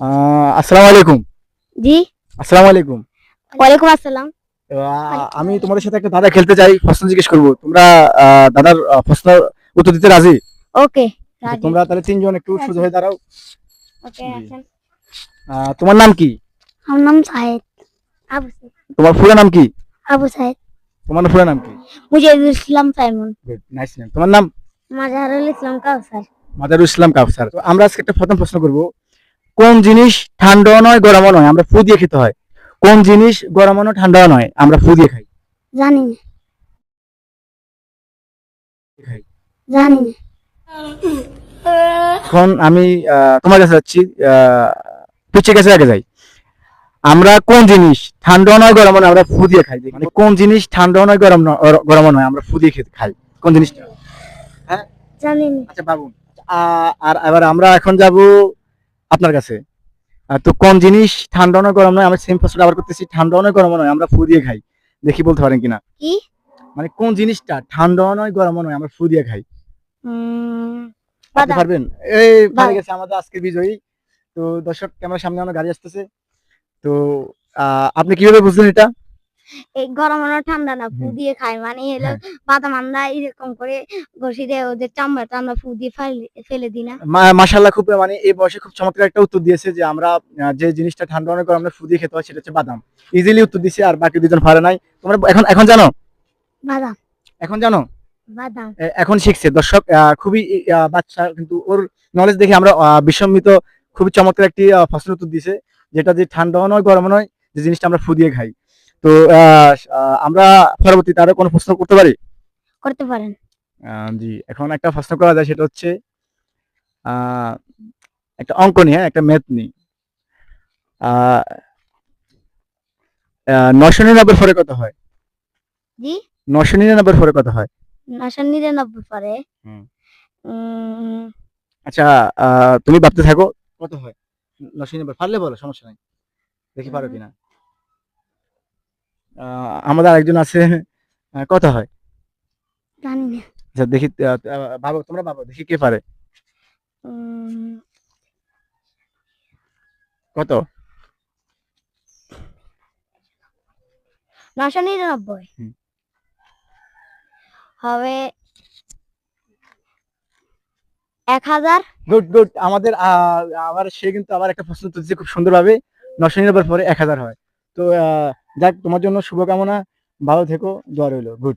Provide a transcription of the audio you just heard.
আসসালামু আলাইকুম। জি। আসসালামু আলাইকুম। ওয়ালাইকুম আসসালাম। আমি তোমাদের সাথে একটা দাদা খেলতে চাই প্রশ্ন জিজ্ঞেস করব। তোমরা দাদার প্রশ্ন উত্তর দিতে রাজি? ওকে তোমরা তাহলে তিনজন একটু সোজা হয়ে দাঁড়াও। ওকে তোমার নাম কি? আমার নাম সাহেদ আবু তোমার পুরো নাম কি? আবু সাহেদ তোমার পুরো নাম কি? Mujahidul Islam Saimon. Good nice name তোমার নাম? মাজাহারুল ইসলাম কাউসার। মাদারুল ইসলাম কাউসার। তো আমরা আজকে একটা প্রথম প্রশ্ন করব। কোন জিনিস ঠান্ডাও নয় গরমও নয় আমরা ফু দিয়ে খেতে হয়। কোন জিনিস গরমও নয় ঠান্ডাও নয় আমরা ফু দিয়ে খাই। জানি জানি এখন আমি তোমার কাছে যাচ্ছি পিছিয়ে কাছে আগে যাই। আমরা কোন জিনিস ঠান্ডা নয় গরম নয় আমরা ফু দিয়ে খাই। মানে কোন জিনিস ঠান্ডা নয় গরম নয় গরম নয় আমরা ফু দিয়ে খেতে খাই। কোন জিনিসটা? জানি আচ্ছা বাবু। আহ, আর এবার আমরা এখন যাব আপনার কাছে। তো কোন জিনিস ঠান্ডা নয় গরম নয় আমরা সেম প্রশ্নটা আবার করতেছি ঠান্ডা নয় গরম নয় আমরা ফু দিয়ে খাই। দেখি বলতে পারেন কিনা। কি? মানে কোন জিনিসটা ঠান্ডাও নয় গরম নয় আমরা ফু দিয়ে খাই। বলতে পারবেন? এই ভালো গেছে আমাদের আজকের বিজয়ী। তো দর্শক ক্যামেরার সামনে আমার গাড়ি আসতেছে। তো আহ, আপনি কীভাবে বুঝলেন এটা? এই গরম ঠান্ডা না ফু দিয়ে খাই। মানে হলো হ্যাঁ। বাদাম আমরা এরকম করে ঘষি দিয়ে ওদের চামড়াটা আমরা ফু দিয়ে ফেলে দিই না। মাশাল্লাহ খুব মানে এই বয়সে খুব চমৎকার একটা উত্তর দিয়েছে যে আমরা যে জিনিসটা ঠান্ডা অনেক গরম ফু দিয়ে খেতে হয় সেটা হচ্ছে বাদাম। ইজিলি উত্তর দিছে আর বাকি দুজন পারে নাই। তোমরা এখন এখন জানো? বাদাম। এখন জানো? বাদাম। এখন শিখছে। দর্শক খুবই বাচ্চা কিন্তু ওর নলেজ দেখে আমরা আহ, বিস্মিত খুবই চমৎকার একটি প্রশ্ন উত্তর দিছে যেটা যে ঠান্ডাও নয় গরম নয় যে জিনিসটা আমরা ফু দিয়ে খাই। তো আমরা পরবর্তীতে আরও কোনো প্রশ্ন করতে পারি? করতে পারেন। জি এখন একটা প্রশ্ন করা যায় সেটা হচ্ছে একটা অঙ্ক নিয়ে হ্যাঁ, একটা ম্যাথ নিয়ে। আহ, নশো নিরানব্বই পরে কত হয়? জি? নশো নিরানব্বই পরে কত হয়? নশো নিরানব্বই। উম, আচ্ছা আহ, তুমি ভাবতে থাকো। কত হয়? নশো নিরানব্বই পারলে বলো সমস্যা নাই। দেখি পারো কিনা। আমাদের আরেকজন আছে কত হয়? জানি না। আচ্ছা দেখি ভাবো তোমরা ভাবো দেখি কে পারে। কত? নশো নিরানব্বই। হবে এক হাজার। Good good. আমাদের আবার সে কিন্তু আবার একটা প্রশ্ন তুলছে খুব সুন্দরভাবে। নশো নিরানব্বই পরে এক হাজার হয়। তো আহ, যাক তোমার জন্য শুভকামনা। ভালো থেকো দোয়া হইল গুড